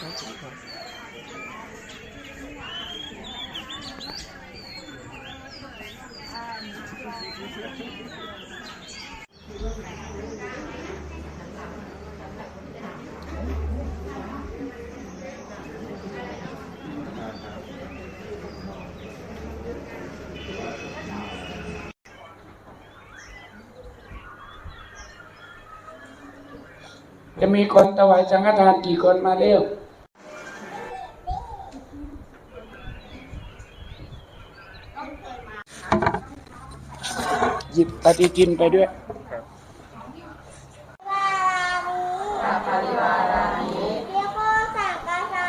จะมีคนถวายสังฆทานกี่คนมาเร็ว หยิบปฏิทินไปด้วย เรียกว่าสังกษา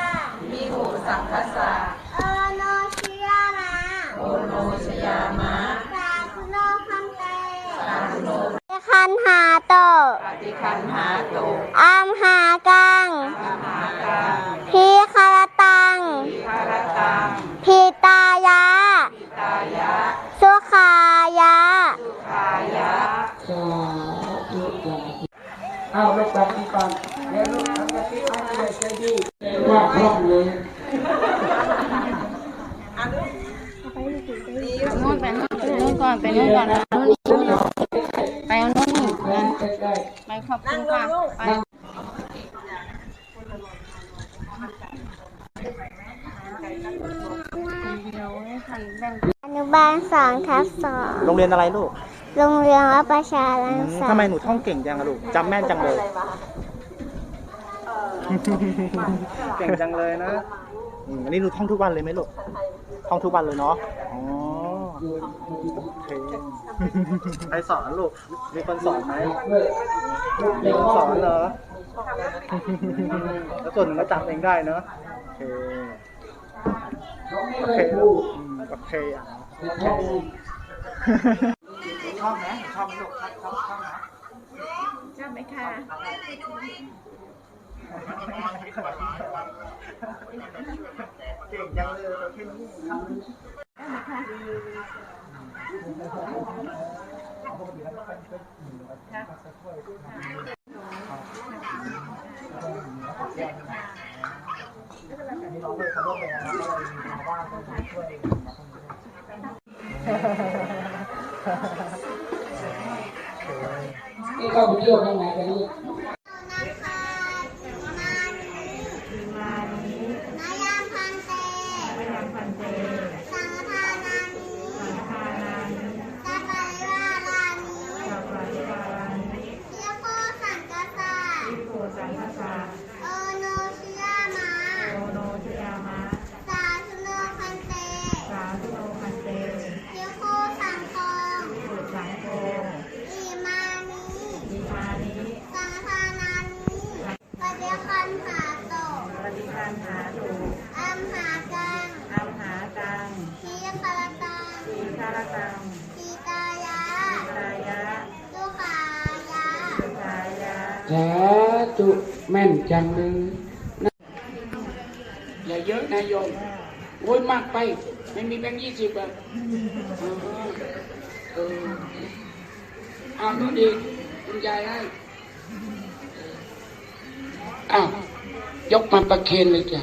มีหูสังกษาโอโนชิยามะโอโนชยามะสาธุโนคันเตสาธุโนคันหาโตปฏิคันหาโตอัมหากังอัมหากังพีคารตังพีคารตังพีตายะพีตายะ สุขายะ สาธุสาธุเอาลูกปฏิก่อนแล้วลูกทำปฏิให้ใหญ่ใจดีว่าคล่องเลย นู่นไปนู่นไปนู่นก่อนไปนู่นก่อนนะนู่นนี่ไปเอานู่นนี่แรงใกล้ไปขอบคุณค่ะไปอนุบาลสองทับสองโรงเรียนอะไรลูก โรงเรียนวัดประชาลังสรทำไมหนูท่องเก่งจังอะลูกจำแม่นจังเลย เก่งจังเลยนะอืมอันนี้หนูท่องทุกวันเลยไหมลูก ท่องทุกวันเลยเนาะอ๋อ ใครสอนลูก มีคนสอนไหมมีคนสอนเหรอ แล้วส่วนหนึ่งก็จำเองได้เนาะโอเค โอเคลูกอืมโอเคอะชอบไหมชอบไหมลูกชอบชอบชอบไหมชอบไหมคะเก่งจังเลยเราแค่นี้ นี่เข้าไปเที่ยวข้างในกันนี่ นายามพันเตสังฆทานานิสัพพะริวารานิเรียกว่าสังกษา สังฆสาโอโนชิยามะโอโนชิยามะสาธุโนพันเต สาธุโนพันเตพิโคสังโฆพิโคสังโฆอิมานิอิมานิสังฆานานิปฏิคันหาโตปฏิคันหาโตอัมหากังอัมหากังทีคารตังทีคารตัง ธุแม่นจังเลยอย่าเยอะนะโยมโอ้ยมากไป ไม่มีแบงค์ยี่สิบอะเออเอาดูดีคุณยายให้อ้าวยกมาประเคนเลยจ้ะ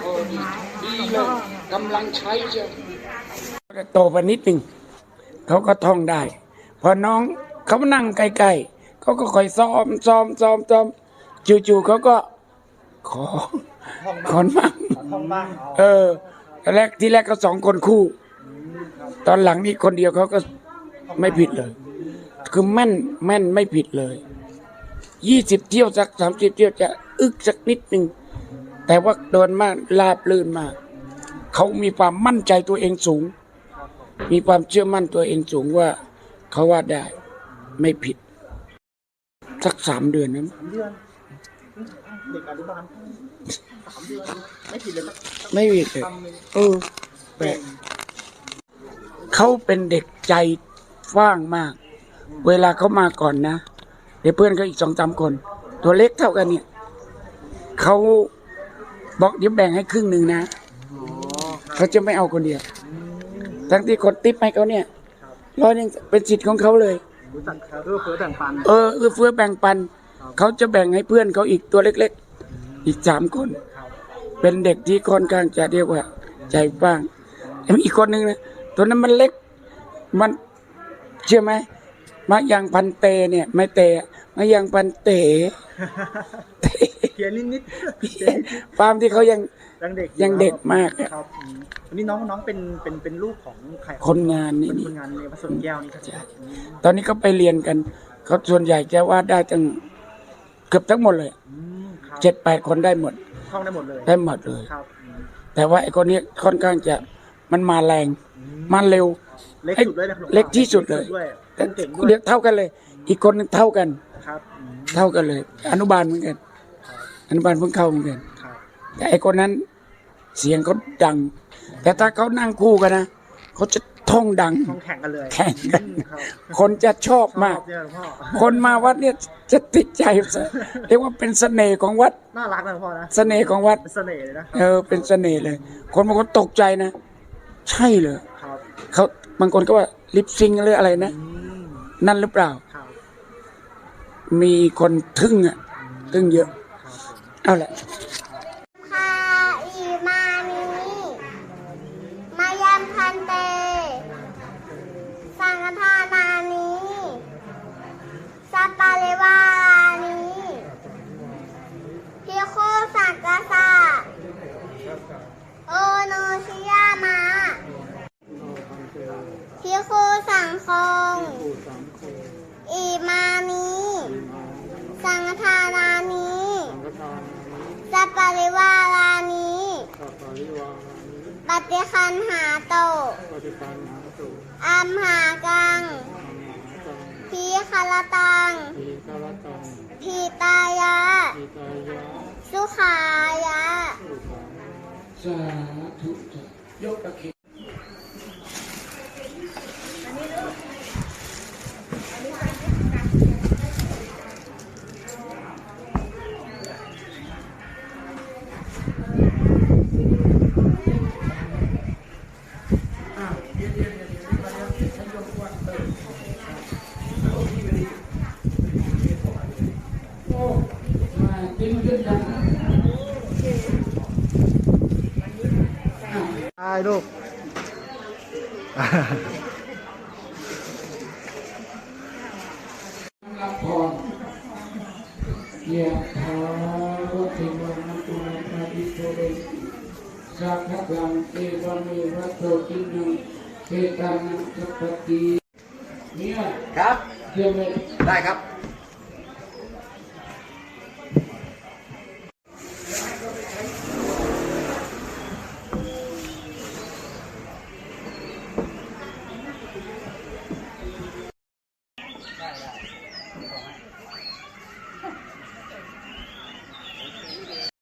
โอ้ดีดีเลยกำลังใช้เชียวโตไปนิดหนึ่งเขาก็ท่องได้ พอน้องเขานั่งใกล้ๆเขาก็คอยซ้อมซ้อมซ้อมซ้อมจู่ๆเขาก็ขอขอนมั่งท่องบ้าเออตอนแรกที่แรกก็สองคนคู่ ตอนหลังนี่คนเดียวเขาก็ไม่ผิดเลย คือแม่นแม่นไม่ผิดเลยยี่สิบเที่ยวสักสามสิบเที่ยวจะอึกสักนิดหนึ่งแต่ว่าเดินมากลาบลื่นมากเขามีความมั่นใจตัวเองสูง มีความเชื่อมั่นตัวเองสูงว่า เขาว่าได้ ไม่ผิด สักสามเดือนนั้นสามเดือนเด็กอนุบาลสามเดือนไม่ผิดเลยไม่ผิดเลยเออแปลกเขาเป็นเด็กใจว่างมาก เวลาเขามาก่อนนะเดี๋ยวเพื่อนเขาอีกสองสามคน ตัวเล็กเท่ากันเนี่ยเขาบอกเดี๋ยวแบ่งให้ครึ่งหนึ่งนะเขาจะไม่เอาคนเดียวทั้งที่คนติปให้เขาเนี่ย ร้อยหนึงเป็นสิทธิ์ของเขาเลยอรู้จักเขาเพื่อเพื่อแบ่งปัน เออเอื้อเฟื้อแบ่งปัน เขาจะแบ่งให้เพื่อนเขาอีกตัวเล็ก ๆ อีกสามคนครับเป็นเด็กที่ค่อนข้างจะเรียกว่า ใจกว้างแล้วมีอีกคนหนึ่งนะตัวนั้นมันเล็ก มันเชื่อไหมมายังพันเตเนี่ย ไม่เตะมายังพันเตะเตะเพียนนิดนิดฟาร์มที่เขายัง ยังเด็กอยังเด็กมากอะครับอืมวันนี้น้องน้องเป็นเป็นเป็นลูกของใครรับคนงานนี่เป็นนี่ คนงานในวัดสวนแก้วนี่ครับใช่ตอนนี้เขาไปเรียนกันเขาส่วนใหญ่จะวาดได้ตั้งเกือบทั้งหมดเลยอืมครับเจ็ดแปดคนได้หมดท่องได้หมดเลยได้หมดเลย ครับอืมแต่ว่าไอ้คนนี้ค่อนข้างจะมันมาแรงมาเร็ว เล็กสุดเลยนะหวงพ่อเล็กที่สุดเลย ด้วยแต่เก่งด้วยเรียกเท่ากันเลย อีกคนหนึงเท่ากัน ครับอืม เท่ากันเลย อนุบาลเหมือนกัน อนุบาลเพิ่งเข้าเหมือนกันครับ แต่ไอ้คนนั้นเสียงเขาดัง แต่ถ้าเขานั่งคู่กันนะเขาจะท่องดังท่องแข่งกันเลยแข่งกันอืมครับคนจะชอบมาก ชอบเนี่ยหลวงพ่อคนมาวัดเนี่ยจะติดใจเรียกว่าเป็นเสน่ห์ของวัดน่ารักนะหลวงพ่อนะเสน่ห์ของวัด เป็นเสน่ห์เลยนะเออเป็นเสน่ห์เลย คนบางคนตกใจนะ ใช่เหรอครับเขาบางคนก็ว่าลิปซิงหรืออะไรนะ อืมนั่นหรือเปล่า ครับมีคนทึ่งอะ ทึ่งเยอะ ครับผมเอาละ พาอีมานีมายามพันเต สังฆทานานีสัปปะริวารานีพิโคสังกสะโอโนชิยามาพิโคสังคงอีมานีสังฆทานานีสัปปะริวารานีปฏิคันหาโต อัมหากังพีคารตังพีตายะสุขายะสาธุยกตะเคียน มากินขึ้นยังใช่ลูกรับพรยะถาวะติวังตุลปาติโตเรสัพพะกังเอวเมวะโตจินังเอตังนังสัพพะติเนี่ยครับเชื่อไหมได้ครับเ